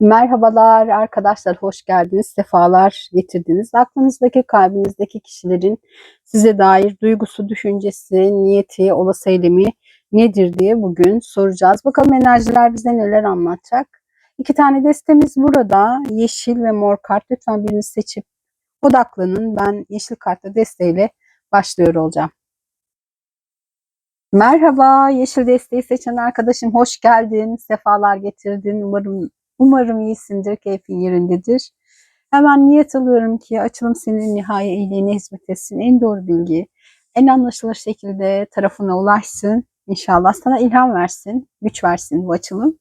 Merhabalar arkadaşlar, hoş geldiniz, sefalar getirdiniz. Aklınızdaki, kalbinizdeki kişilerin size dair duygusu, düşüncesi, niyeti, olası eylemi nedir diye bugün soracağız. Bakalım enerjiler bize neler anlatacak. İki tane destemiz burada. Yeşil ve mor kart. Lütfen birini seçip odaklanın. Ben yeşil kartla desteğiyle başlıyor olacağım. Merhaba, yeşil desteği seçen arkadaşım hoş geldin, sefalar getirdin. Umarım Umarım iyisindir, keyfin yerindedir. Hemen niyet alıyorum ki açılım senin nihai iyiliğine hizmet etsin. En doğru bilgi, en anlaşılır şekilde tarafına ulaşsın. İnşallah sana ilham versin, güç versin bu açılım.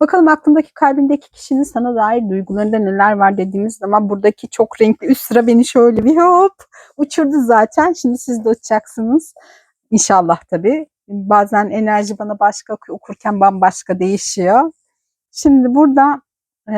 Bakalım aklındaki kalbindeki kişinin sana dair duygularında neler var dediğimiz zaman buradaki çok renkli üst sıra beni şöyle bir hop uçurdu zaten. Şimdi siz de uçacaksınız. İnşallah tabii. Bazen enerji bana başka okurken bambaşka değişiyor. Şimdi burada e,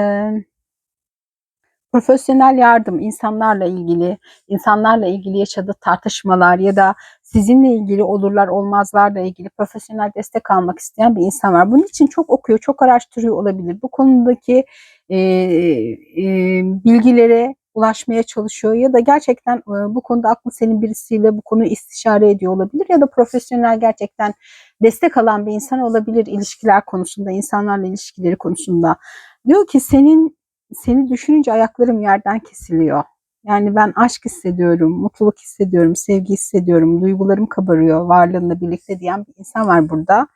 profesyonel yardım, insanlarla ilgili, insanlarla ilgili yaşadığı tartışmalar ya da sizinle ilgili olurlar olmazlarla ilgili profesyonel destek almak isteyen bir insan var. Bunun için çok okuyor, çok araştırıyor olabilir. Bu konudaki e, e, bilgilere ulaşmaya çalışıyor ya da gerçekten e, bu konuda aklı senin birisiyle bu konuyu istişare ediyor olabilir ya da profesyonel gerçekten destek alan bir insan olabilir ilişkiler konusunda, insanlarla ilişkileri konusunda. Diyor ki senin seni düşününce ayaklarım yerden kesiliyor. Yani ben aşk hissediyorum, mutluluk hissediyorum, sevgi hissediyorum, duygularım kabarıyor varlığınla birlikte diyen bir insan var burada.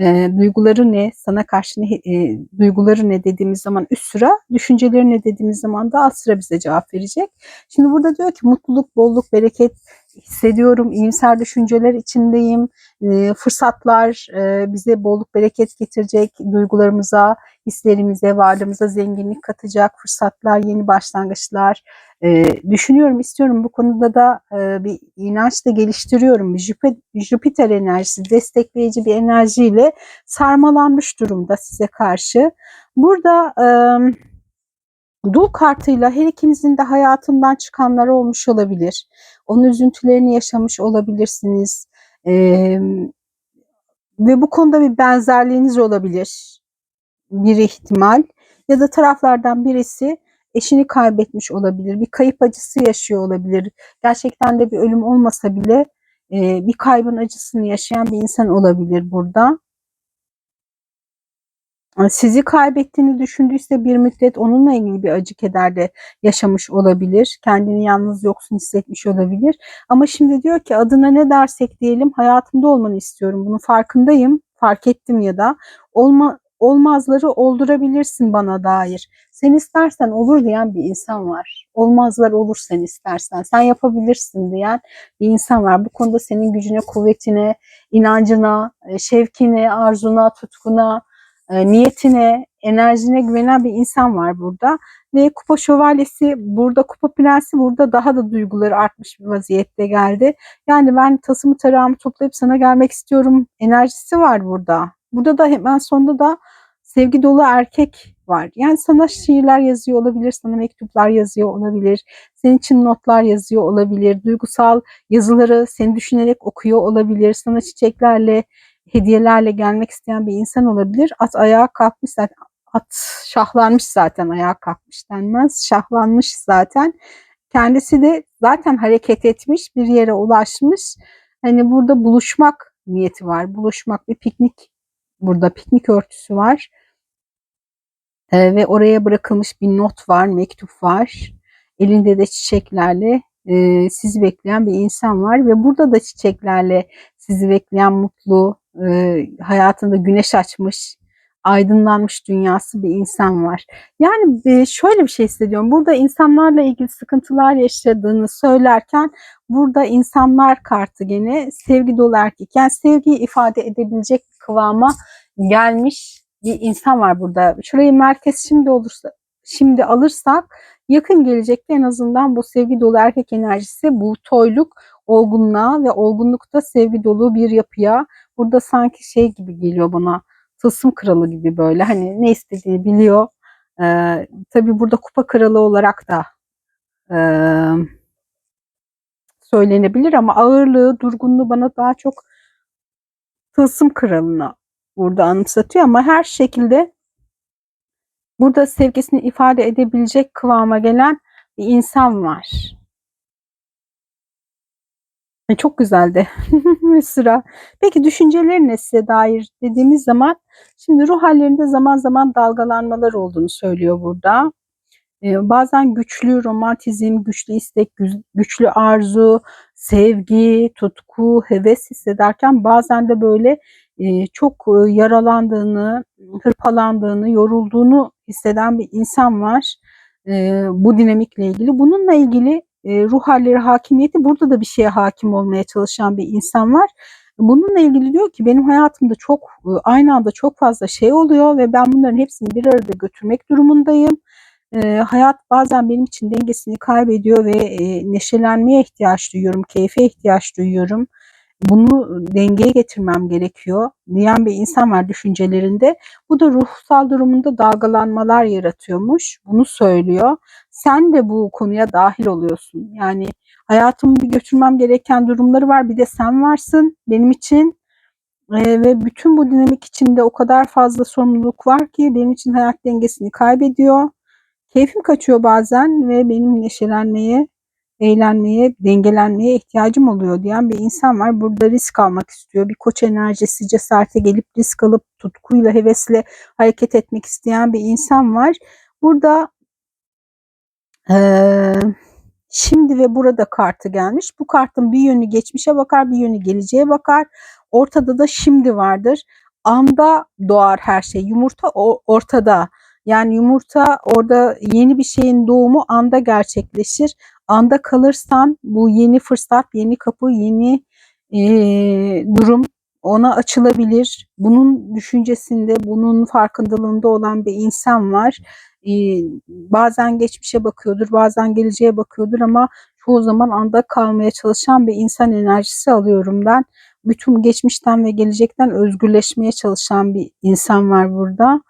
E, duyguları ne, sana karşı ne, e, duyguları ne dediğimiz zaman üst sıra, düşünceleri ne dediğimiz zaman da alt sıra bize cevap verecek. Şimdi burada diyor ki mutluluk, bolluk, bereket hissediyorum, iyimser düşünceler içindeyim, e, fırsatlar e, bize bolluk, bereket getirecek, duygularımıza, hislerimize, varlığımıza zenginlik katacak fırsatlar, yeni başlangıçlar, e, düşünüyorum, istiyorum. Bu konuda da e, bir inanç da geliştiriyorum. Jüpiter, enerjisi, destekleyici bir enerjiyle sarmalanmış durumda size karşı. Burada e, dul kartıyla her ikinizin de hayatından çıkanlar olmuş olabilir. Onun üzüntülerini yaşamış olabilirsiniz. E, ve bu konuda bir benzerliğiniz olabilir. Bir ihtimal. Ya da taraflardan birisi eşini kaybetmiş olabilir, bir kayıp acısı yaşıyor olabilir. Gerçekten de bir ölüm olmasa bile e, bir kaybın acısını yaşayan bir insan olabilir burada. Sizi kaybettiğini düşündüyse bir müddet onunla ilgili bir acı kederde yaşamış olabilir. Kendini yalnız yoksun hissetmiş olabilir. Ama şimdi diyor ki adına ne dersek diyelim hayatımda olmanı istiyorum. Bunun farkındayım. Fark ettim ya da olma, olmazları oldurabilirsin bana dair. Sen istersen olur diyen bir insan var. Olmazlar olur sen istersen. Sen yapabilirsin diyen bir insan var. Bu konuda senin gücüne, kuvvetine, inancına, e, şevkine, arzuna, tutkuna, e, niyetine, enerjine güvenen bir insan var burada. Ve kupa şövalyesi burada, kupa prensi burada daha da duyguları artmış bir vaziyette geldi. Yani ben tasımı tarağımı toplayıp sana gelmek istiyorum enerjisi var burada. Burada da hemen sonunda da sevgi dolu erkek var. Yani sana şiirler yazıyor olabilir, sana mektuplar yazıyor olabilir, senin için notlar yazıyor olabilir, duygusal yazıları seni düşünerek okuyor olabilir, sana çiçeklerle, hediyelerle gelmek isteyen bir insan olabilir. At ayağa kalkmış zaten, at şahlanmış zaten ayağa kalkmış denmez, şahlanmış zaten. Kendisi de zaten hareket etmiş, bir yere ulaşmış. Hani burada buluşmak niyeti var. Buluşmak bir piknik burada piknik örtüsü var. E, ve oraya bırakılmış bir not var, mektup var. Elinde de çiçeklerle e, sizi bekleyen bir insan var ve burada da çiçeklerle sizi bekleyen mutlu, e, hayatında güneş açmış, aydınlanmış dünyası bir insan var. Yani e, şöyle bir şey hissediyorum. Burada insanlarla ilgili sıkıntılar yaşadığını söylerken burada insanlar kartı gene sevgi dolu erkek. Yani sevgiyi ifade edebilecek kıvama gelmiş bir insan var burada. Şurayı merkez şimdi olursa şimdi alırsak yakın gelecekte en azından bu sevgi dolu erkek enerjisi bu toyluk olgunluğa ve olgunlukta sevgi dolu bir yapıya burada sanki şey gibi geliyor bana tılsım kralı gibi böyle hani ne istediğini biliyor. Ee, tabii burada kupa kralı olarak da e, söylenebilir ama ağırlığı, durgunluğu bana daha çok tılsım kralına burada anımsatıyor ama her şekilde Burada sevgisini ifade edebilecek kıvama gelen bir insan var. E, çok güzeldi. Sıra. Peki düşünceleri size dair dediğimiz zaman şimdi ruh hallerinde zaman zaman dalgalanmalar olduğunu söylüyor burada. Ee, bazen güçlü romantizm, güçlü istek, güçlü arzu, sevgi, tutku, heves hissederken bazen de böyle e, çok e, yaralandığını, hırpalandığını, yorulduğunu hisseden bir insan var e, bu dinamikle ilgili. Bununla ilgili ruh halleri hakimiyeti burada da bir şeye hakim olmaya çalışan bir insan var. Bununla ilgili diyor ki benim hayatımda çok aynı anda çok fazla şey oluyor ve ben bunların hepsini bir arada götürmek durumundayım e, hayat bazen benim için dengesini kaybediyor ve e, neşelenmeye ihtiyaç duyuyorum, keyfe ihtiyaç duyuyorum. Bunu dengeye getirmem gerekiyor diyen bir insan var düşüncelerinde. Bu da ruhsal durumunda dalgalanmalar yaratıyormuş. Bunu söylüyor. Sen de bu konuya dahil oluyorsun. Yani hayatımı bir götürmem gereken durumları var. Bir de sen varsın benim için. Ee, ve bütün bu dinamik içinde o kadar fazla sorumluluk var ki benim için hayat dengesini kaybediyor. Keyfim kaçıyor bazen ve benim neşelenmeye, eğlenmeye, dengelenmeye ihtiyacım oluyor diyen bir insan var. Burada risk almak istiyor. Bir koç enerjisi, cesarete gelip risk alıp tutkuyla, hevesle hareket etmek isteyen bir insan var. Burada ee, şimdi ve burada kartı gelmiş. Bu kartın bir yönü geçmişe bakar, bir yönü geleceğe bakar. Ortada da şimdi vardır. Anda doğar her şey. Yumurta ortada. Yani yumurta orada yeni bir şeyin doğumu anda gerçekleşir. Anda kalırsan bu yeni fırsat, yeni kapı, yeni e, durum ona açılabilir. Bunun düşüncesinde, bunun farkındalığında olan bir insan var. Ee, bazen geçmişe bakıyordur, bazen geleceğe bakıyordur ama çoğu zaman anda kalmaya çalışan bir insan enerjisi alıyorum ben. Bütün geçmişten ve gelecekten özgürleşmeye çalışan bir insan var burada.